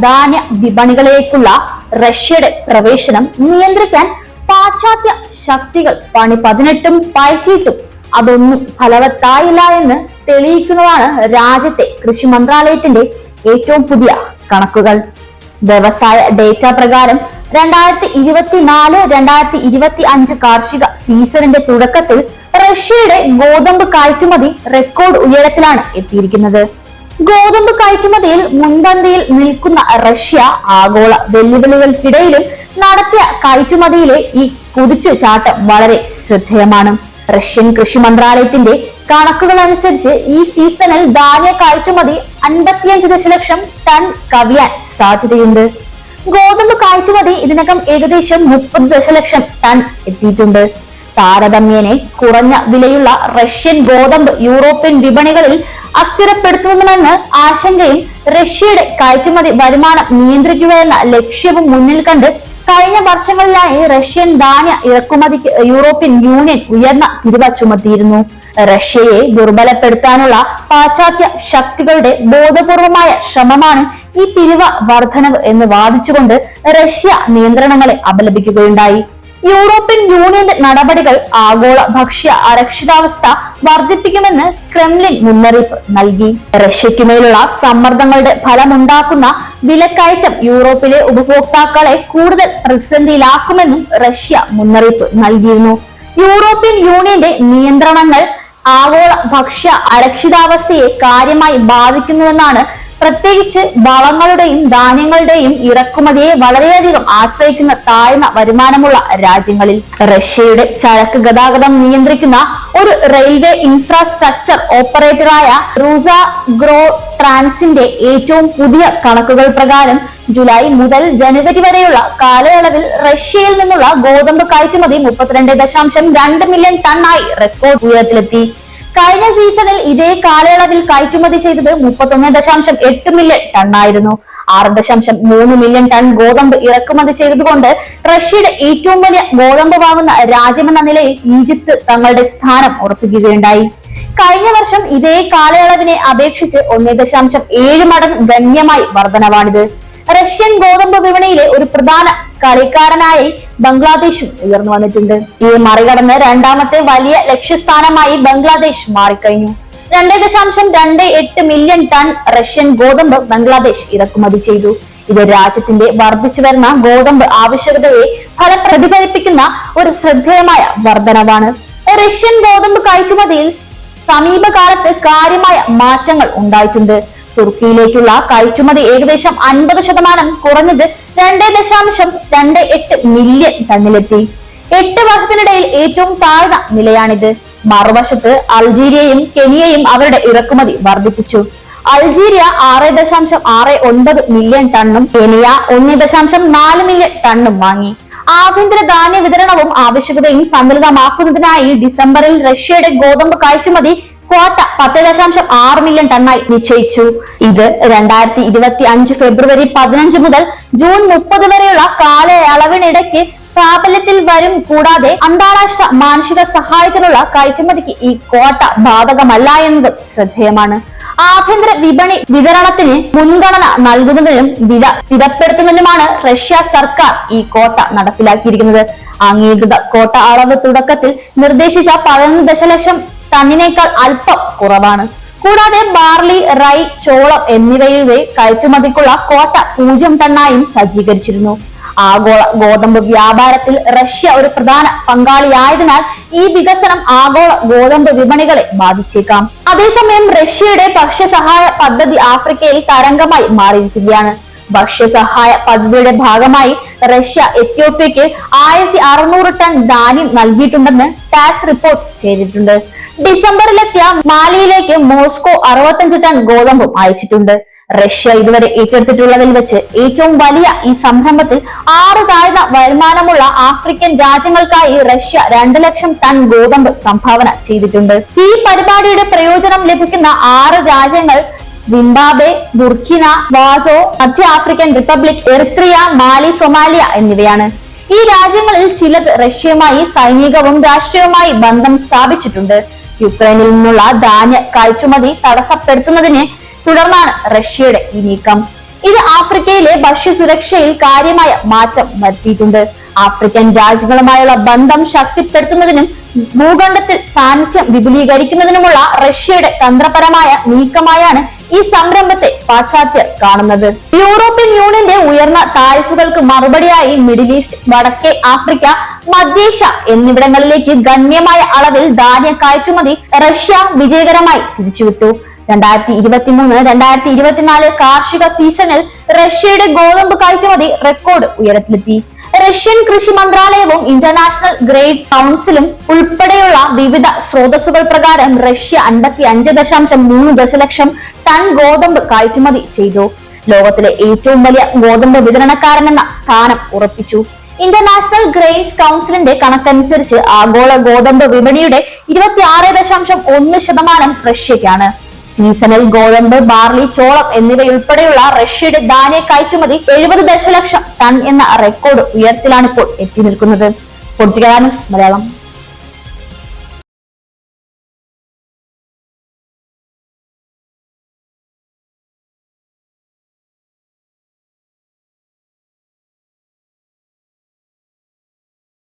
ധാന്യ വിപണികളിലേക്കുള്ള റഷ്യയുടെ പ്രവേശനം നിയന്ത്രിക്കാൻ പാശ്ചാത്യ ശക്തികൾ പണി പതിനെട്ടും പയറ്റിയിട്ടും അതൊന്നും ഫലവത്തായില്ല എന്ന് തെളിയിക്കുന്നതാണ് രാജ്യത്തെ കൃഷി മന്ത്രാലയത്തിന്റെ ഏറ്റവും പുതിയ കണക്കുകൾ. വ്യവസായ ഡേറ്റ പ്രകാരം രണ്ടായിരത്തി ഇരുപത്തിനാല് രണ്ടായിരത്തി ഇരുപത്തി അഞ്ച് കാർഷിക സീസണിന്റെ തുടക്കത്തിൽ റഷ്യയുടെ ഗോതമ്പ് കയറ്റുമതി റെക്കോർഡ് ഉയരത്തിലാണ് എത്തിയിരിക്കുന്നത്. ഗോതമ്പ് കയറ്റുമതിയിൽ മുൻപന്തിയിൽ നിൽക്കുന്ന റഷ്യ ആഗോള വെല്ലുവിളികൾക്കിടയിലും നടത്തിയ കയറ്റുമതിയിലെ ഈ കുതിച്ചുചാട്ടം വളരെ ശ്രദ്ധേയമാണ്. റഷ്യൻ കൃഷി മന്ത്രാലയത്തിന്റെ കണക്കുകൾ അനുസരിച്ച് ഈ സീസണിൽ ധാന്യ കയറ്റുമതി അൻപത്തിയഞ്ച് ദശലക്ഷം ടൺ കവിയാൻ സാധ്യതയുണ്ട്. ഗോതമ്പ് കയറ്റുമതി ഇതിനകം ഏകദേശം മുപ്പത് ദശലക്ഷം ടൺ എത്തിയിട്ടുണ്ട്. താരതമ്യേനെ കുറഞ്ഞ വിലയുള്ള റഷ്യൻ ഗോതമ്പ് യൂറോപ്യൻ വിപണികളിൽ അസ്ഥിരപ്പെടുത്തുമെന്ന് ആശങ്കയും റഷ്യയുടെ കയറ്റുമതി വരുമാനം നിയന്ത്രിക്കുക എന്ന ലക്ഷ്യവും മുന്നിൽ കണ്ട് കഴിഞ്ഞ വർഷങ്ങളിലായി റഷ്യൻ ധാന്യ ഇറക്കുമതിക്ക് യൂറോപ്യൻ യൂണിയൻ ഉയർന്ന തിരിവ ചുമത്തിയിരുന്നു. റഷ്യയെ ദുർബലപ്പെടുത്താനുള്ള പാശ്ചാത്യ ശക്തികളുടെ ബോധപൂർവമായ ശ്രമമാണ് ഈ പിരിവ വർധനവ് എന്ന് വാദിച്ചുകൊണ്ട് റഷ്യ നിയന്ത്രണങ്ങളെ അപലപിക്കുകയുണ്ടായി. യൂറോപ്യൻ യൂണിയന്റെ നടപടികൾ ആഗോള ഭക്ഷ്യ അരക്ഷിതാവസ്ഥ വർദ്ധിപ്പിക്കുമെന്ന് ക്രെംലിൻ മുന്നറിയിപ്പ് നൽകി. റഷ്യയ്ക്കുമേലുള്ള സമ്മർദ്ദങ്ങളുടെ ഫലമുണ്ടാക്കുന്ന വിലക്കയറ്റം യൂറോപ്പിലെ ഉപഭോക്താക്കളെ കൂടുതൽ പ്രതിസന്ധിയിലാക്കുമെന്നും റഷ്യ മുന്നറിയിപ്പ് നൽകിയിരുന്നു. യൂറോപ്യൻ യൂണിയന്റെ നിയന്ത്രണങ്ങൾ ആഗോള ഭക്ഷ്യ അരക്ഷിതാവസ്ഥയെ കാര്യമായി ബാധിക്കുന്നുവെന്നാണ് പ്രത്യേകിച്ച് വളങ്ങളുടെയും ധാന്യങ്ങളുടെയും ഇറക്കുമതിയെ വളരെയധികം ആശ്രയിക്കുന്ന താഴ്ന്ന വരുമാനമുള്ള രാജ്യങ്ങളിൽ റഷ്യയുടെ ചരക്ക് ഗതാഗതം നിയന്ത്രിക്കുന്ന ഒരു റെയിൽവേ ഇൻഫ്രാസ്ട്രക്ചർ ഓപ്പറേറ്ററായ റൂസ ഗ്രോ ട്രാൻസിന്റെ ഏറ്റവും പുതിയ കണക്കുകൾ പ്രകാരം ജൂലൈ മുതൽ ജനുവരി വരെയുള്ള കാലയളവിൽ റഷ്യയിൽ നിന്നുള്ള ഗോതമ്പ് കയറ്റുമതി മുപ്പത്തിരണ്ട് ദശാംശം രണ്ട് മില്യൺ ടണ്ണായി റെക്കോർഡ് ഉയരത്തിലെത്തി. കഴിഞ്ഞ സീസണിൽ ഇതേ കാലയളവിൽ കയറ്റുമതി ചെയ്തത് മുപ്പത്തൊന്ന് ദശാംശം എട്ട് മില്യൺ ടണ്ണായിരുന്നു ആറ് ദശാംശം മൂന്ന് മില്യൺ ടൺ ഗോതമ്പ് ഇറക്കുമതി ചെയ്തതുകൊണ്ട് റഷ്യയുടെ ഏറ്റവും വലിയ ഗോതമ്പ് വാങ്ങുന്ന രാജ്യമെന്ന നിലയിൽ ഈജിപ്ത് തങ്ങളുടെ സ്ഥാനം ഉറപ്പിക്കുകയുണ്ടായി. കഴിഞ്ഞ വർഷം ഇതേ കാലയളവിനെ അപേക്ഷിച്ച് ഒന്ന് ദശാംശം ഏഴ് മടങ്ങ് ഗണ്യമായി വർധനവാണിത്. റഷ്യൻ ഗോതമ്പ് വിപണിയിലെ ഒരു പ്രധാന കളിക്കാരനായി ബംഗ്ലാദേശും ഉയർന്നു വന്നിട്ടുണ്ട്. ഈ മറികടന്ന് രണ്ടാമത്തെ വലിയ ലക്ഷ്യസ്ഥാനമായി ബംഗ്ലാദേശ് മാറിക്കഴിഞ്ഞു. രണ്ട് ദശാംശം രണ്ട് എട്ട് മില്യൺ ടൺ റഷ്യൻ ഗോതമ്പ് ബംഗ്ലാദേശ് ഇറക്കുമതി ചെയ്തു. ഇത് രാജ്യത്തിന്റെ വർദ്ധിച്ചു വരുന്ന ഗോതമ്പ് ആവശ്യകതയെ ഫലപ്രതിഫലിപ്പിക്കുന്ന ഒരു ശ്രദ്ധേയമായ വർധനവാണ്. റഷ്യൻ ഗോതമ്പ് കയറ്റുമതിയിൽ സമീപകാലത്ത് കാര്യമായ മാറ്റങ്ങൾ ഉണ്ടായിട്ടുണ്ട്. തുർക്കിയിലേക്കുള്ള കയറ്റുമതി ഏകദേശം അൻപത് ശതമാനം കുറഞ്ഞത് രണ്ട് ദശാംശം രണ്ട് എട്ട് മില്യൺ ടണ്ണിലെത്തി. എട്ട് വർഷത്തിനിടയിൽ ഏറ്റവും താഴ്ന്ന നിലയാണിത്. മറുവശത്ത് അൾജീരിയയും കെനിയയും അവരുടെ ഇറക്കുമതി വർദ്ധിപ്പിച്ചു. അൾജീരിയ ആറ് ദശാംശം ആറ് ഒൻപത് മില്യൺ ടണ്ണും കെനിയ ഒന്ന് ദശാംശം നാല് മില്യൺ ടണ്ണും വാങ്ങി. ആഭ്യന്തര ധാന്യ വിതരണവും ആവശ്യകതയും സന്തുലിതമാക്കുന്നതിനായി ഡിസംബറിൽ റഷ്യയുടെ ഗോതമ്പ് കയറ്റുമതി ക്വാട്ട പത്ത് ദശാംശം ആറ് മില്യൺ ടണ്ണായി നിശ്ചയിച്ചു. ഇത് രണ്ടായിരത്തി ഇരുപത്തി അഞ്ച് ഫെബ്രുവരി പതിനഞ്ച് മുതൽ ജൂൺ മുപ്പത് വരെയുള്ള കാലയളവിനിടയ്ക്ക് പ്രാബല്യത്തിൽ വരും. കൂടാതെ അന്താരാഷ്ട്ര മാനുഷിക സഹായത്തിനുള്ള കയറ്റുമതിക്ക് ഈ ക്വാട്ട ബാധകമല്ല എന്നതും ശ്രദ്ധേയമാണ്. ആഭ്യന്തര വിപണി വിതരണത്തിന് മുൻഗണന നൽകുന്നതിനും വില സ്ഥിരപ്പെടുത്തുന്നതിനുമാണ് റഷ്യ സർക്കാർ ഈ കോട്ട നടപ്പിലാക്കിയിരിക്കുന്നത്. അംഗീകൃത കോട്ട അളവ് തുടക്കത്തിൽ നിർദ്ദേശിച്ച പതിനൊന്ന് ദശലക്ഷം ടണ്ണിനേക്കാൾ അല്പം കുറവാണ്. കൂടാതെ ബാർലി റൈ ചോളം എന്നിവയുടെ കയറ്റുമതിക്കുള്ള കോട്ട പൂജ്യം ടണ്ണായും സജ്ജീകരിച്ചിരുന്നു. ആഗോള ഗോതമ്പ് വ്യാപാരത്തിൽ റഷ്യ ഒരു പ്രധാന പങ്കാളിയായതിനാൽ ഈ വികസനം ആഗോള ഗോതമ്പ് വിപണികളെ ബാധിച്ചേക്കാം. അതേസമയം റഷ്യയുടെ ഭക്ഷ്യസഹായ പദ്ധതി ആഫ്രിക്കയിൽ തരംഗമായി മാറിയിരിക്കുകയാണ്. ഭക്ഷ്യസഹായ പദ്ധതിയുടെ ഭാഗമായി റഷ്യ എത്യോപ്യയ്ക്ക് ആയിരത്തി അറുന്നൂറ് ടൺ ധാന്യം നൽകിയിട്ടുണ്ടെന്ന് ടാസ് റിപ്പോർട്ട് ചെയ്തിട്ടുണ്ട്. ഡിസംബറിലെത്തിയ മാലിയിലേക്ക് മോസ്കോ അറുപത്തഞ്ച് ടൺ ഗോതമ്പും അയച്ചിട്ടുണ്ട്. റഷ്യ ഇതുവരെ ഏറ്റെടുത്തിട്ടുള്ളതിൽ വെച്ച് ഏറ്റവും വലിയ ഈ സംരംഭത്തിൽ ആറ് താഴ്ന്ന വരുമാനമുള്ള ആഫ്രിക്കൻ രാജ്യങ്ങൾക്കായി റഷ്യ രണ്ട് ലക്ഷം ടൺ ഗോതമ്പ് സംഭാവന ചെയ്തിട്ടുണ്ട്. ഈ പരിപാടിയുടെ പ്രയോജനം ലഭിക്കുന്ന ആറ് രാജ്യങ്ങൾ സിംബാബെ ബുർക്കിന വാസോ മധ്യ African Republic Eritrea Mali Somalia എന്നിവയാണ്. ഈ രാജ്യങ്ങളിൽ ചിലത് റഷ്യയുമായി സൈനികവും രാഷ്ട്രീയവുമായി ബന്ധം സ്ഥാപിച്ചിട്ടുണ്ട്. യുക്രൈനിൽ നിന്നുള്ള ധാന്യ കയറ്റുമതി തടസ്സപ്പെടുത്തുന്നതിനെ തുടർന്നാണ് റഷ്യയുടെ ഈ നീക്കം. ഇത് ആഫ്രിക്കയിലെ ഭക്ഷ്യസുരക്ഷയിൽ കാര്യമായ മാറ്റം വരുത്തിയിട്ടുണ്ട്. ആഫ്രിക്കൻ രാജ്യങ്ങളുമായുള്ള ബന്ധം ശക്തിപ്പെടുത്തുന്നതിനും ഭൂഖണ്ഡത്തിൽ സാന്നിധ്യം വിപുലീകരിക്കുന്നതിനുമുള്ള റഷ്യയുടെ തന്ത്രപരമായ നീക്കമായാണ് ഈ സംരംഭത്തെ പാശ്ചാത്യർ കാണുന്നത്. യൂറോപ്യൻ യൂണിയന്റെ ഉയർന്ന താഴ്ചകൾക്ക് മറുപടിയായി മിഡിൽ ഈസ്റ്റ് വടക്കേ ആഫ്രിക്ക മധ്യേഷ്യ എന്നിവിടങ്ങളിലേക്ക് ഗണ്യമായ അളവിൽ ധാന്യ കയറ്റുമതി റഷ്യ വിജയകരമായി തിരിച്ചുവിട്ടു രണ്ടായിരത്തി ഇരുപത്തിമൂന്ന് രണ്ടായിരത്തി ഇരുപത്തിനാല് കാർഷിക സീസണിൽ റഷ്യയുടെ ഗോതമ്പ് കയറ്റുമതി റെക്കോർഡ് ഉയരത്തിലെത്തി. റഷ്യൻ കൃഷി മന്ത്രാലയവും ഇന്റർനാഷണൽ ഗ്രേഡ് കൗൺസിലും ഉൾപ്പെടെയുള്ള വിവിധ സ്രോതസ്സുകൾ പ്രകാരം റഷ്യ അൻപത്തി അഞ്ച് ദശാംശം മൂന്ന് ദശലക്ഷം ടൺ ഗോതമ്പ് കയറ്റുമതി ചെയ്തു. ലോകത്തിലെ ഏറ്റവും വലിയ ഗോതമ്പ് വിതരണക്കാരനെന്ന സ്ഥാനം ഉറപ്പിച്ചു. ഇന്റർനാഷണൽ ഗ്രെയിൻസ് കൗൺസിലിന്റെ കണക്കനുസരിച്ച് ആഗോള ഗോതമ്പ് വിപണിയുടെ ഇരുപത്തി ആറ് ദശാംശം ഒന്ന് ശതമാനം റഷ്യക്കാണ് സീസണൽ ഗോതമ്പ് ബാർലി ചോളം എന്നിവയുൾപ്പെടെയുള്ള റഷ്യയുടെ ധാന്യ കയറ്റുമതി എഴുപത് ദശലക്ഷം ടൺ എന്ന റെക്കോർഡ് ഉയരത്തിലാണ് ഇപ്പോൾ എത്തി നിൽക്കുന്നത്. പൊളിറ്റിക്കൽ മലയാളം.